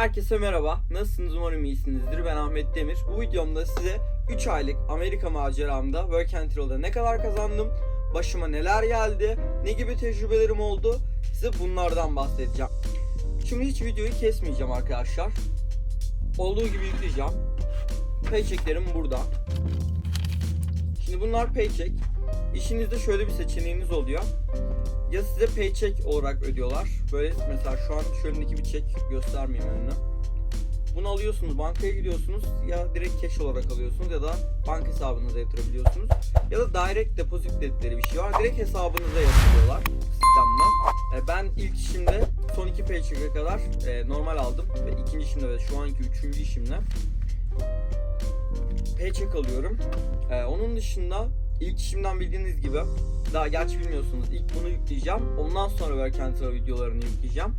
Herkese merhaba. Nasılsınız? Umarım iyisinizdir. Ben Ahmet Demir. Bu videomda size 3 aylık Amerika maceramda Work and Travel'da ne kadar kazandım, başıma neler geldi, ne gibi tecrübelerim oldu size bunlardan bahsedeceğim. Şimdi hiç videoyu kesmeyeceğim arkadaşlar. Olduğu gibi yükleyeceğim. Paychecklerim burada. Şimdi bunlar paycheck. İşinizde şöyle bir seçeneğiniz oluyor. Ya size paycheck olarak ödüyorlar. Böyle mesela şu an şu önümdeki bir çek göstermeyeyim önüne. Bunu alıyorsunuz, bankaya gidiyorsunuz ya direkt cash olarak alıyorsunuz ya da banka hesabınıza yatırabiliyorsunuz. Ya da direct deposit dedikleri bir şey var. Direkt hesabınıza yatırıyorlar sistemden. E, ben ilk işimde son iki paycheck'e kadar e, normal aldım ve ikinci işimde ve şu anki üçüncü işimde paycheck alıyorum. E, onun dışında ilk işimden bildiğiniz gibi daha gerçi bilmiyorsunuz. İlk bunu yükleyeceğim. Ondan sonra Travel videolarını yükleyeceğim.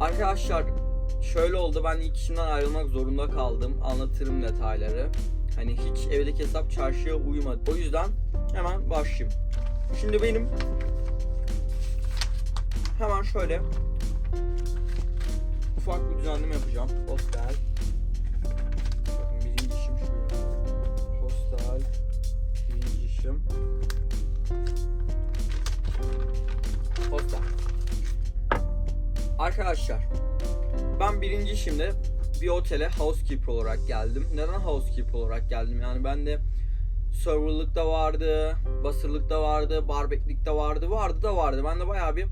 Arkadaşlar şöyle oldu. Ben ilk işimden ayrılmak zorunda kaldım. Anlatırım detayları. Hani hiç evdeki hesap çarşıya uymadı. O yüzden hemen başlayayım. Şimdi benim hemen şöyle ufak bir düzenleme yapacağım. Hostel. İşim. Hostel. Arkadaşlar ben birinci işimde bir otele housekeeper olarak geldim. Neden housekeeper olarak geldim? Yani ben de serverlıkta vardı, basırlıkta vardı, barbeklikte vardı, vardı da vardı. Ben de bayağı bir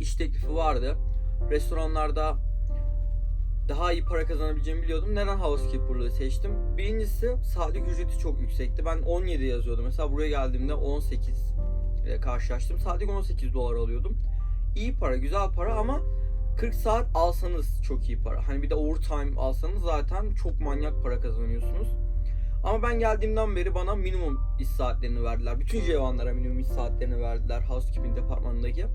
iş teklifi vardı. Restoranlarda daha iyi para kazanabileceğimi biliyordum. Neden housekeeper'lığı seçtim? Birincisi saatlik ücreti çok yüksekti. Ben 17 yazıyordum. Mesela buraya geldiğimde 18 ile karşılaştım. Saatlik 18 dolar alıyordum. İyi para, güzel para ama 40 saat alsanız çok iyi para. Hani bir de overtime alsanız zaten çok manyak para kazanıyorsunuz. Ama ben geldiğimden beri bana minimum iş saatlerini verdiler. Bütün J1'lara minimum iş saatlerini verdiler housekeeping departmanındaki.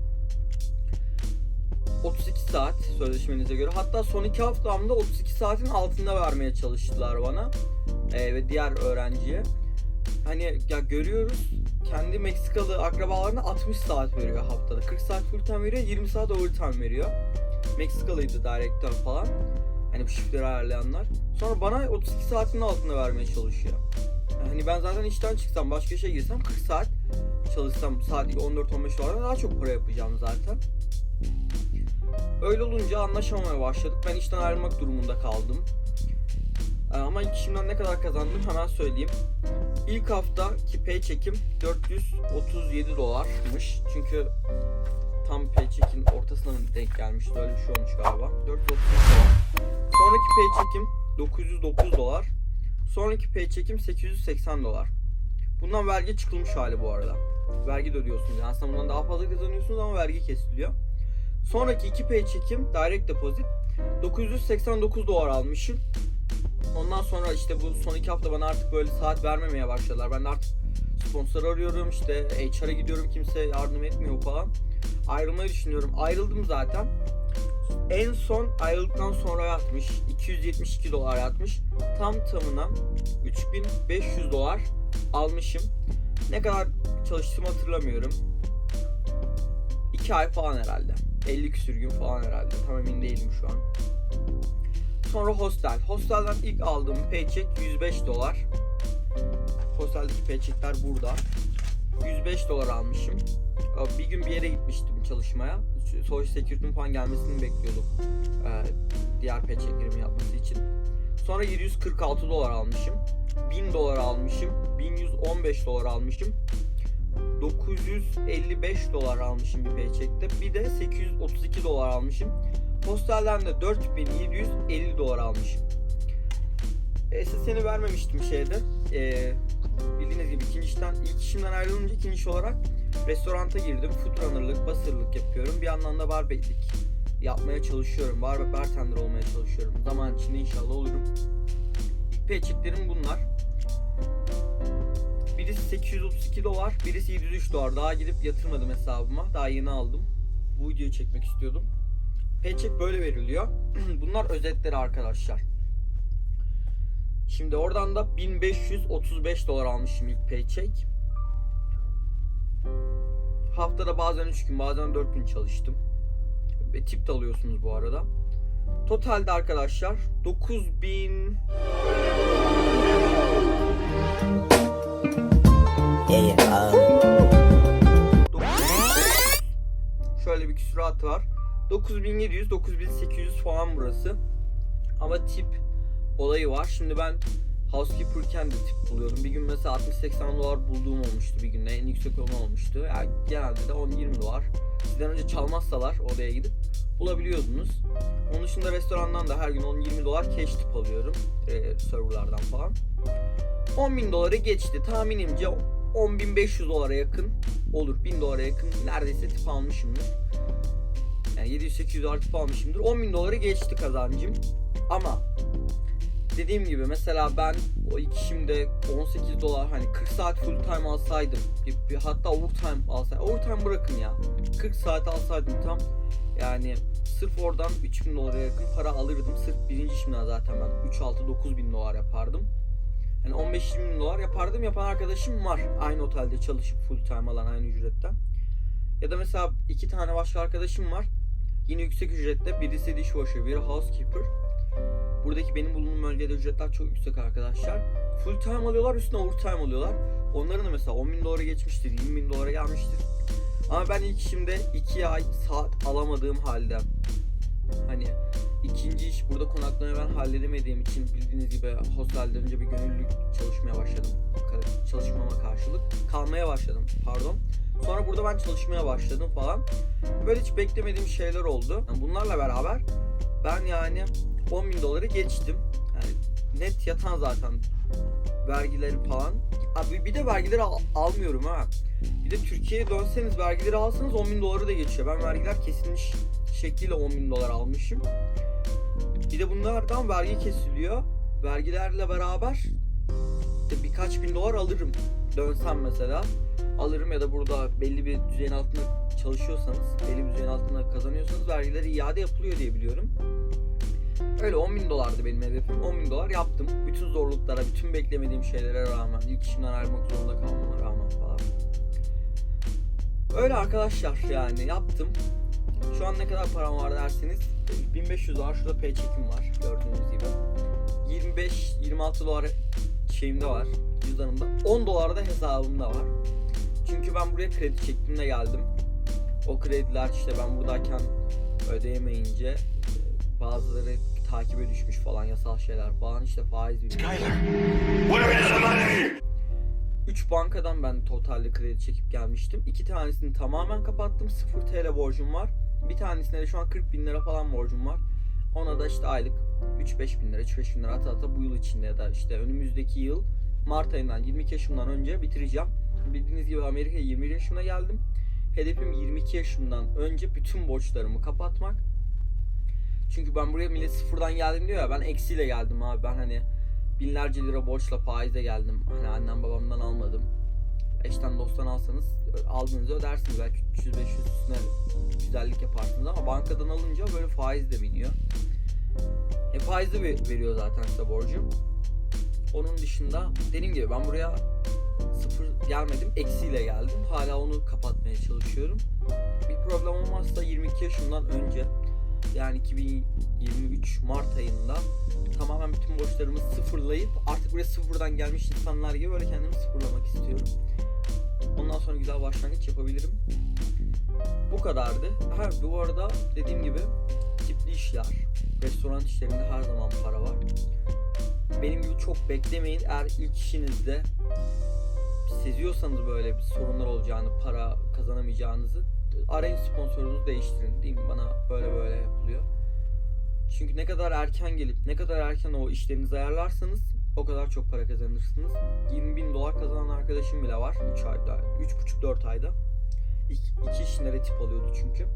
32 saat sözleşmenize göre. Hatta son iki haftamda 32 saatin altında vermeye çalıştılar bana Ee, ve diğer öğrenciye. Hani ya görüyoruz kendi Meksikalı akrabalarına 60 saat veriyor haftada. 40 saat full time veriyor, 20 saat overtime veriyor. Meksikalıydı direktör falan. Hani bu shiftleri ayarlayanlar. Sonra bana 32 saatin altında vermeye çalışıyor. Hani ben zaten işten çıksam başka işe girsem 40 saat çalışsam saatlik 14-15 dolardan daha çok para yapacağım zaten. Öyle olunca anlaşamamaya başladık. Ben işten ayrılmak durumunda kaldım. Ee, Ama ilk işimden ne kadar kazandım hemen söyleyeyim. İlk haftaki paycheck'im 437 dolarmış. Çünkü tam paycheck'in ortasına mı denk gelmişti öyle bir şey olmuş galiba. 437 dolar. Sonraki paycheck'im 909 dolar. Sonraki paycheck'im 880 dolar. Bundan vergi çıkılmış hali bu arada. Vergi de ödüyorsunuz. Yani aslında bundan daha fazla kazanıyorsunuz ama vergi kesiliyor. Sonraki iki paycheck'im direct deposit 989 dolar almışım. Ondan sonra işte bu son iki hafta bana artık böyle saat vermemeye başladılar. Ben de artık sponsor arıyorum işte HR'a gidiyorum kimse yardım etmiyor falan. Ayrılmayı düşünüyorum. Ayrıldım zaten. En son ayrıldıktan sonra yatmış. 272 dolar yatmış. Tam tamına 3500 dolar almışım. Ne kadar çalıştığımı hatırlamıyorum. 2 ay falan herhalde. 50 küsür gün falan herhalde. Tam emin değilim şu an. Sonra hostel. Hostelden ilk aldığım paycheck 105 dolar. Hosteldeki paycheckler burada. 105 dolar almışım. Bir gün bir yere gitmiştim çalışmaya. Social Security'nin falan gelmesini bekliyorduk. Ee, diğer paychecklerimi yapması için. Sonra 746 dolar almışım. 1000 dolar almışım. 1115 dolar almışım. 955 dolar almışım bir paycheck'te. Bir de 832 dolar almışım. Hostelden de 4750 dolar almışım. SSN'i vermemiştim şeyde. Ee, bildiğiniz gibi ikinci işten, ilk işimden ayrılınca ikinci iş olarak restoranta girdim. Food runner'lık, basırlık yapıyorum. Bir yandan da barbeklik yapmaya çalışıyorum. Bar bartender olmaya çalışıyorum. Zaman içinde inşallah olurum. İlk paychecklerim bunlar. Birisi 832 dolar, birisi 703 dolar. Daha gidip yatırmadım hesabıma. Daha yeni aldım. Bu videoyu çekmek istiyordum. Paycheck böyle veriliyor. Bunlar özetleri arkadaşlar. Şimdi oradan da 1535 dolar almışım ilk paycheck. Haftada bazen 3 gün bazen 4 gün çalıştım. Ve tip de alıyorsunuz bu arada. Totalde arkadaşlar 9000 9700-9800 falan burası. Ama tip olayı var. Şimdi ben housekeeper'ken de tip buluyorum. Bir gün mesela 60-80 dolar bulduğum olmuştu bir günde. En yüksek olan olmuştu. Yani genelde de 10-20 dolar. Sizden önce çalmazsalar oraya gidip bulabiliyordunuz. Onun dışında restorandan da her gün 10-20 dolar cash tip alıyorum. E, serverlardan falan. 10.000 doları geçti. Tahminimce 10.500 dolara yakın olur. 1000 dolara yakın neredeyse tip almışımdır. Yani 700-800 dolar tip almışımdır. 10.000 doları geçti kazancım. Ama dediğim gibi mesela ben o iki şimdi 18 dolar hani 40 saat full time alsaydım bir hatta overtime alsaydım overtime bırakın ya. 40 saat alsaydım tam yani sırf oradan 3000 dolara yakın para alırdım. Sırf birinci işimden zaten ben 3-6-9 bin dolar yapardım. Yani 15-20 bin dolar yapardım. Yapan arkadaşım var. Aynı otelde çalışıp full time alan aynı ücretten. Ya da mesela iki tane başka arkadaşım var yine yüksek ücrette birisi dishwasher biri housekeeper Buradaki benim bulunduğum bölgede ücretler çok yüksek arkadaşlar. Full time alıyorlar üstüne overtime alıyorlar. Onların da mesela 10 bin dolara geçmiştir, 20 bin dolara gelmiştir. Ama ben ilk işimde 2 ay saat alamadığım halde hani ikinci iş burada konaklamayı ben halledemediğim için bildiğiniz gibi hostelde önce bir gönüllülük çalışmaya başladım. Çalışmama karşılık kalmaya başladım pardon. Sonra burada ben çalışmaya başladım falan. Böyle hiç beklemediğim şeyler oldu. Yani bunlarla beraber ben yani 10 bin doları geçtim. Yani net yatan zaten vergileri falan. Abi bir de vergileri al- almıyorum ha. Bir de Türkiye'ye dönseniz vergileri alsanız 10 bin doları da geçiyor. Ben vergiler kesilmiş şekliyle 10 bin dolar almışım. Bir de bunlardan vergi kesiliyor. Vergilerle beraber işte birkaç bin dolar alırım. Dönsem mesela alırım ya da burada belli bir düzeyin altında çalışıyorsanız, belli bir düzeyin altında kazanıyorsanız vergileri iade yapılıyor diye biliyorum. Öyle 10 bin dolardı benim hedefim. 10 bin dolar yaptım. Bütün zorluklara, bütün beklemediğim şeylere rağmen, ilk işimden ayrılmak zorunda kalmama rağmen falan. Öyle arkadaşlar yani yaptım. Şu an ne kadar param var derseniz 1500 dolar şurada paycheck'im var gördüğünüz gibi. 25-26 dolar şeyimde var cüzdanımda. 10 dolar da hesabımda var. Çünkü ben buraya kredi çektiğimde geldim. O krediler işte ben buradayken ödeyemeyince e, bazıları takibe düşmüş falan yasal şeyler falan işte faiz money? 3 bankadan ben totalde kredi çekip gelmiştim. 2 tanesini tamamen kapattım. 0 TL borcum var. Bir tanesine de şu an 40 bin lira falan borcum var. Ona da işte aylık 3-5 bin lira, 3-5 bin lira ata ata bu yıl içinde ya da işte önümüzdeki yıl Mart ayından 22 yaşımdan önce bitireceğim. Bildiğiniz gibi Amerika'ya 21 yaşımda geldim. Hedefim 22 yaşımdan önce bütün borçlarımı kapatmak. Çünkü ben buraya millet sıfırdan geldim diyor ya ben eksiyle geldim abi ben hani binlerce lira borçla faize geldim. Hani annem babamdan almadım. Eşten dosttan alsanız aldığınızı ödersiniz. Belki 300-500 üstüne güzellik yaparsınız ama bankadan alınca böyle faiz de biniyor. E faiz de ver- veriyor zaten size borcu. Onun dışında dediğim gibi ben buraya sıfır gelmedim. Eksiyle geldim. Hala onu kapatmaya çalışıyorum. Bir problem olmazsa 22 yaşımdan önce yani 2023 Mart ayında tamamen bütün borçlarımı sıfırlayıp artık buraya sıfırdan gelmiş insanlar gibi böyle kendimi sıfırlamak istiyorum. Ondan sonra güzel başlangıç yapabilirim. Bu kadardı. Ha bu arada dediğim gibi tipli işler, restoran işlerinde her zaman para var. Benim gibi çok beklemeyin. Eğer ilk işinizde seziyorsanız böyle bir sorunlar olacağını, para kazanamayacağınızı arayın sponsorunuzu değiştirin. Değil mi? Bana böyle böyle yapılıyor. Çünkü ne kadar erken gelip ne kadar erken o işlerinizi ayarlarsanız o kadar çok para kazanırsınız. 20 bin dolar kazanan arkadaşım bile var 3 ayda, 3,5-4 ayda. İki, iki işinde de tip alıyordu çünkü.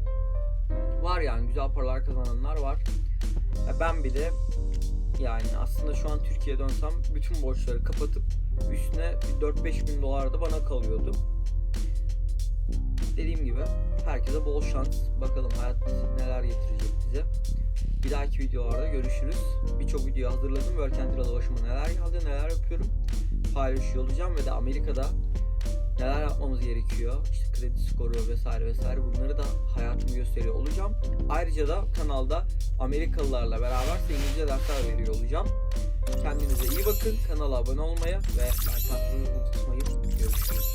Var yani güzel paralar kazananlar var. Ya ben bile yani aslında şu an Türkiye'ye dönsem bütün borçları kapatıp üstüne bir 4-5 bin dolar da bana kalıyordu. Dediğim gibi herkese bol şans. Bakalım hayat neler getirecek bize. Bir dahaki videolarda görüşürüz. Birçok video hazırladım. Work and başıma neler geldi, neler yapıyorum paylaşıyor olacağım ve de Amerika'da neler yapmamız gerekiyor. İşte kredi skoru vesaire vesaire bunları da hayatımı gösteriyor olacağım. Ayrıca da kanalda Amerikalılarla beraber İngilizce dersler veriyor olacağım. Kendinize iyi bakın. Kanala abone olmayı ve like atmayı unutmayın.